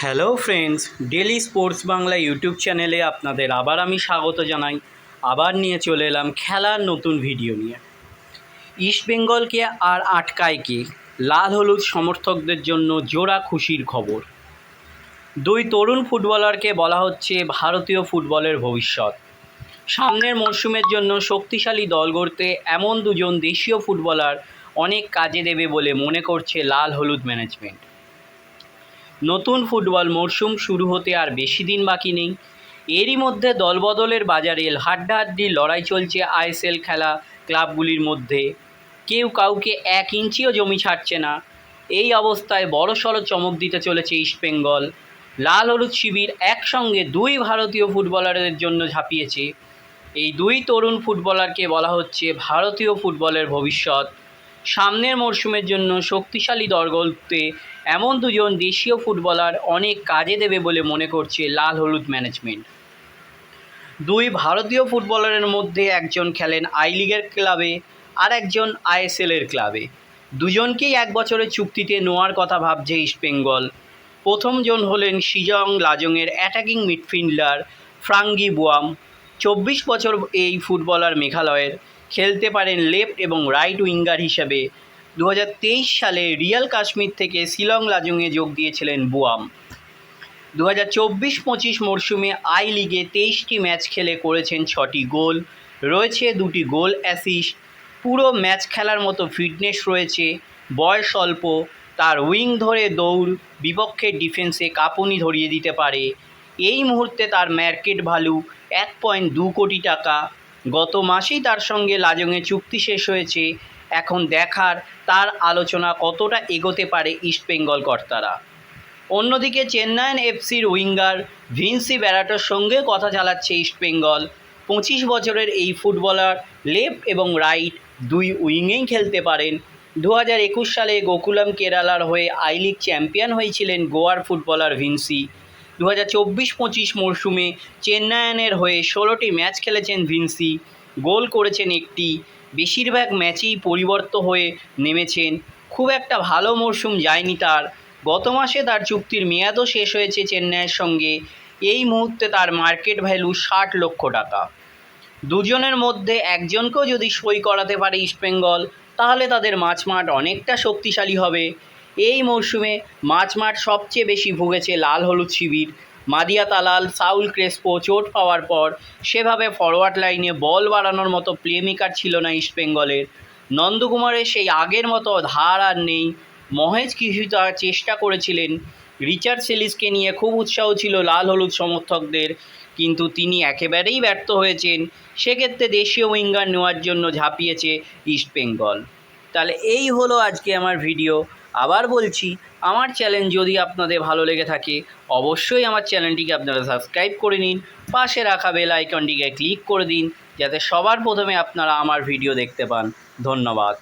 Hello friends daily sports Bangla YouTube চ্যানেলে আপনাদের আবার আমি স্বাগত জানাই। আবার নিয়ে চলে এলাম খেলার নতুন ভিডিও নিয়ে। ইস্টবেঙ্গলকে আর আটকায় কে? লাল হলুদ সমর্থকদের জন্য জোড়া খুশির খবর। দুই তরুণ ফুটবলারকে বলা হচ্ছে ভারতীয় ফুটবলের ভবিষ্যৎ। সামনের মরশুমের জন্য শক্তিশালী দল গড়তে এমন দুজন দেশীয় ফুটবলার অনেক কাজে দেবে বলে মনে করছে লাল হলুদ ম্যানেজমেন্ট। নতুন ফুটবল মরশুম শুরু হতে আর বেশি দিন বাকি নেই। এরই মধ্যে দলবদলের বাজারে হাড্ডাহাড্ডি লড়াই চলছে আইএসএল খেলা ক্লাবগুলির মধ্যে। কেউ কাউকে এক ইঞ্চিও জমি ছাড়ছে না। এই অবস্থায় বড়সড় চমক দিতে চলেছে ইস্টবেঙ্গল লাল হলুদ শিবির একসঙ্গে দুই ভারতীয় ফুটবলারদের জন্য ঝাঁপিয়েছে। এই দুই তরুণ ফুটবলারকে বলা হচ্ছে ভারতীয় ফুটবলের ভবিষ্যৎ। সামনের মরশুমের জন্য শক্তিশালী দল গড়তে এমন দুজন দেশীয় ফুটবলার অনেক কাজে দেবে বলে মনে করছে লাল হলুদ ম্যানেজমেন্ট দুই ভারতীয় ফুটবলারের মধ্যে একজন খেলেন আই লিগের ক্লাবে আর একজন আইএসএলের ক্লাবে। দুজনকেই এক বছরের চুক্তিতে নেওয়ার কথা ভাবছে ইস্টবেঙ্গল প্রথমজন হলেন শিজং লাজংয়ের অ্যাটাকিং মিডফিল্ডার ফ্রাঙ্গি বুয়াম। চব্বিশ বছর এই ফুটবলার মেঘালয়ের। খেলতে পারেন লেফট এবং রাইট উইঙ্গার হিসেবে। দু হাজার তেইশ সালে রিয়াল কাশ্মীর থেকে শিলং লাজংয়ে যোগ দিয়েছিলেন বুয়াম। দু হাজার চব্বিশ পঁচিশ মরশুমে আই লিগে তেইশটি ম্যাচ খেলে করেছেন ছটি গোল, রয়েছে দুটি গোল অ্যাসিস্ট, পুরো ম্যাচ খেলার মতো ফিটনেস রয়েছে, বয়স অল্প, তার উইং ধরে দৌড় বিপক্ষের ডিফেন্সে কাঁপুনি ধরিয়ে দিতে পারে, এই মুহূর্তে তার মার্কেট ভ্যালু এক পয়েন্ট দু কোটি টাকা, গত মাসেই তার সঙ্গে লাজংয়ে চুক্তি শেষ হয়েছে এখন দেখার তার আলোচনা কতটা এগোতে পারে ইস্টবেঙ্গল কর্তারা। অন্যদিকে চেন্নাইন এফসির উইঙ্গার ভিনসি ব্যারাটোর সঙ্গে কথা চালাচ্ছে ইস্টবেঙ্গল পঁচিশ বছরের এই ফুটবলার লেফট এবং রাইট দুই উইংয়েই খেলতে পারেন। দু হাজার একুশ সালে গোকুলাম কেরালার হয়ে আই লিগ চ্যাম্পিয়ন হয়েছিলেন গোয়ার ফুটবলার ভিনসি। দু হাজার চব্বিশ পঁচিশ মরশুমে চেন্নাইয়ানের হয়ে ষোলোটি ম্যাচ খেলেছেন ভিনসি। গোল করেছেন একটি বেশিরভাগ ম্যাচেই পরিবর্ত হয়ে নেমেছেন। খুব একটা ভালো মরশুম যায়নি তার। গত মাসে তার চুক্তির মেয়াদও শেষ হয়েছে চেন্নাইয়ের সঙ্গে। এই মুহূর্তে তার মার্কেট ভ্যালু ষাট লক্ষ টাকা। দুজনের মধ্যে একজনকেও যদি সই করাতে পারে ইস্টবেঙ্গল তাহলে তাদের মাঝমাঠ অনেকটা শক্তিশালী হবে। এই মরশুমে মাঝমাঠ সবচেয়ে বেশি ভুগেছে লাল হলুদ শিবির। মাদিয়া তালাল, সাউল ক্রেসপো চোট পাওয়ার পর সেভাবে ফরওয়ার্ড লাইনে বল বাড়ানোর মতো প্লেমেকার ছিল না ইস্টবেঙ্গলের নন্দকুমারের সেই আগের মতো ধার আর নেই। মহেশ কিছুটা চেষ্টা করেছিলেন। রিচার্ড সেলিসকে নিয়ে খুব উৎসাহ ছিল লাল হলুদ সমর্থকদের, কিন্তু তিনি একেবারেই ব্যর্থ হয়েছেন। সেক্ষেত্রে দেশীয় উইঙ্গার নেওয়ার জন্য ঝাঁপিয়েছে ইস্টবেঙ্গল তাহলে এই হলো আজকে আমার ভিডিও আবার বলছি, আমার চ্যানেল যদি আপনাদের ভালো লেগে থাকে, অবশ্যই আমার চ্যানেলটিকে আপনারা সাবস্ক্রাইব করে নিন, পাশে রাখা বেল আইকনটিকে ক্লিক করে দিন, যাতে সবার প্রথমে আপনারা আমার ভিডিও দেখতে পান। ধন্যবাদ।